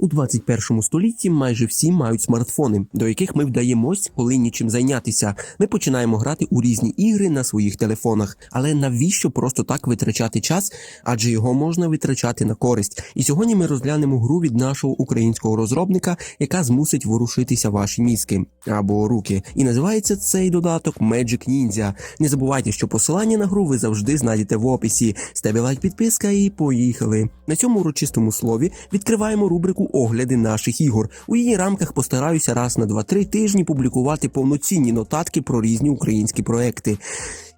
У 21 столітті майже всі мають смартфони, до яких ми вдаємось, коли нічим зайнятися. Ми починаємо грати у різні ігри на своїх телефонах. Але навіщо просто так витрачати час? Адже його можна витрачати на користь. І сьогодні ми розглянемо гру від нашого українського розробника, яка змусить ворушитися ваші мізки або руки. І називається цей додаток Magic Ninja. Не забувайте, що посилання на гру ви завжди знайдете в описі. Ставте лайк, підписка і поїхали. На цьому урочистому слові відкриваємо рубрику огляди наших ігор. У її рамках постараюся раз на 2-3 тижні публікувати повноцінні нотатки про різні українські проекти.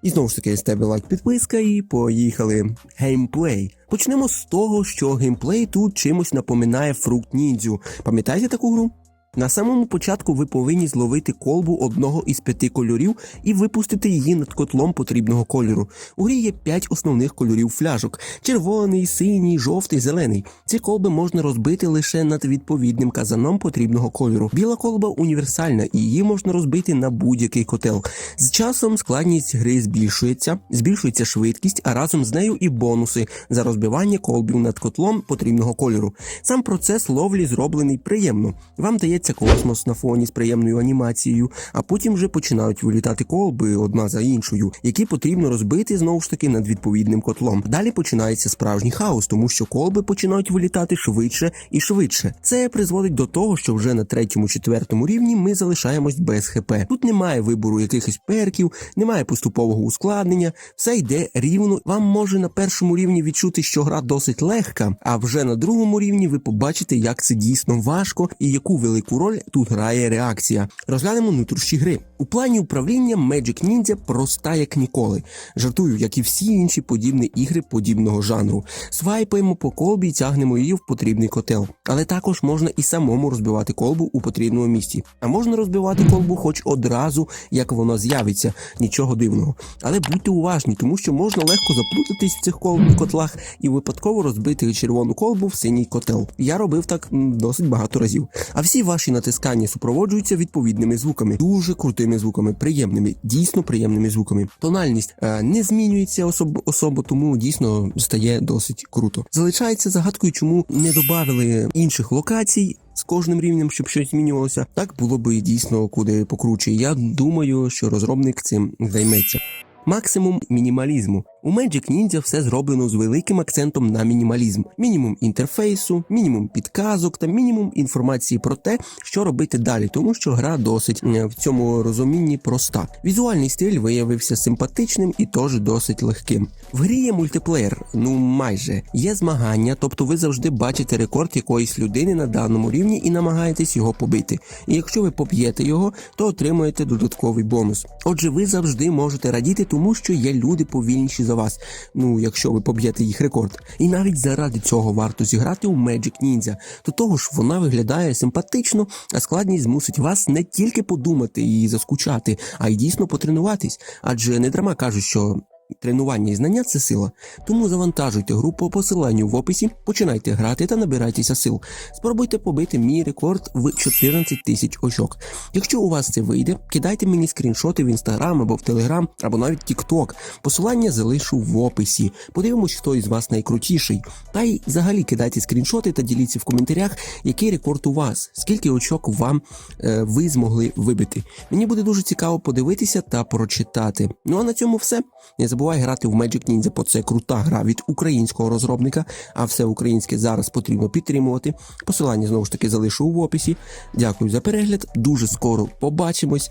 І знову ж таки, тебе лайк, підписка і поїхали. Геймплей. Почнемо з того, що геймплей тут чимось напоминає фрукт ніндзю. Пам'ятаєте таку гру? На самому початку ви повинні зловити колбу одного із п'яти кольорів і випустити її над котлом потрібного кольору. У грі є п'ять основних кольорів фляжок: червоний, синій, жовтий, зелений. Ці колби можна розбити лише над відповідним казаном потрібного кольору. Біла колба універсальна, і її можна розбити на будь-який котел. З часом складність гри збільшується, збільшується швидкість, а разом з нею і бонуси за розбивання колбів над котлом потрібного кольору. Сам процес ловлі зроблений приємно. Вам дається космос на фоні з приємною анімацією, а потім вже починають вилітати колби одна за іншою, які потрібно розбити знову ж таки над відповідним котлом. Далі починається справжній хаос, тому що колби починають вилітати швидше і швидше. Це призводить до того, що вже на третьому, четвертому рівні ми залишаємось без хп. Тут немає вибору якихось перків, немає поступового ускладнення, все йде рівно. Вам може на першому рівні відчути, що гра досить легка, а вже на другому рівні ви побачите, як це дійсно важко і яку велику роль тут грає реакція. Розглянемо нутрощі гри. У плані управління Magic Ninja проста як ніколи. Жартую, як і всі інші подібні ігри подібного жанру. Свайпаємо по колбі і тягнемо її в потрібний котел. Але також можна і самому розбивати колбу у потрібному місці. А можна розбивати колбу хоч одразу, як вона з'явиться, нічого дивного. Але будьте уважні, тому що можна легко заплутатись в цих котлах і випадково розбити червону колбу в синій котел. Я робив так досить багато разів. А всі ваші натискання супроводжуються відповідними звуками, дуже крутими звуками, приємними, дійсно приємними звуками. Тональність е, не змінюється особ- особо, тому дійсно стає досить круто. Залишається загадкою, чому не додали інших локацій. З кожним рівнем, щоб щось змінювалося, так було би дійсно куди покруче. Я думаю, що розробник цим займеться. Максимум мінімалізму. У Magic Ninja все зроблено з великим акцентом на мінімалізм: мінімум інтерфейсу, мінімум підказок та мінімум інформації про те, що робити далі, тому що гра досить е, в цьому розумінні проста. Візуальний стиль виявився симпатичним і теж досить легким. В грі є мультиплеєр, ну майже є змагання, тобто ви завжди бачите рекорд якоїсь людини на даному рівні і намагаєтесь його побити. І якщо ви поб'єте його, то отримуєте додатковий бонус. Отже, ви завжди можете радіти, тому що є люди повільніші за вас. Ну, якщо ви поб'єте їх рекорд. І навіть заради цього варто зіграти у Magic Ninja. До того ж, вона виглядає симпатично, а складність змусить вас не тільки подумати і заскучати, а й дійсно потренуватись. Адже не дарма кажуть, що. Тренування і знання це сила. Тому завантажуйте гру по посиланню в описі, починайте грати та набирайтеся сил. Спробуйте побити мій рекорд в 14 тисяч очок. Якщо у вас це вийде, кидайте мені скріншоти в інстаграм або в телеграм, або навіть тікток. Посилання залишу в описі. Подивимось, хто із вас найкрутіший. Та й взагалі кидайте скріншоти та діліться в коментарях, який рекорд у вас, скільки очок вам е, ви змогли вибити. Мені буде дуже цікаво подивитися та прочитати. Ну а на цьому все. Не забувай грати в Magic Ninja, бо це крута гра від українського розробника, а все українське зараз потрібно підтримувати. Посилання знову ж таки залишу в описі. Дякую за перегляд. Дуже скоро побачимось.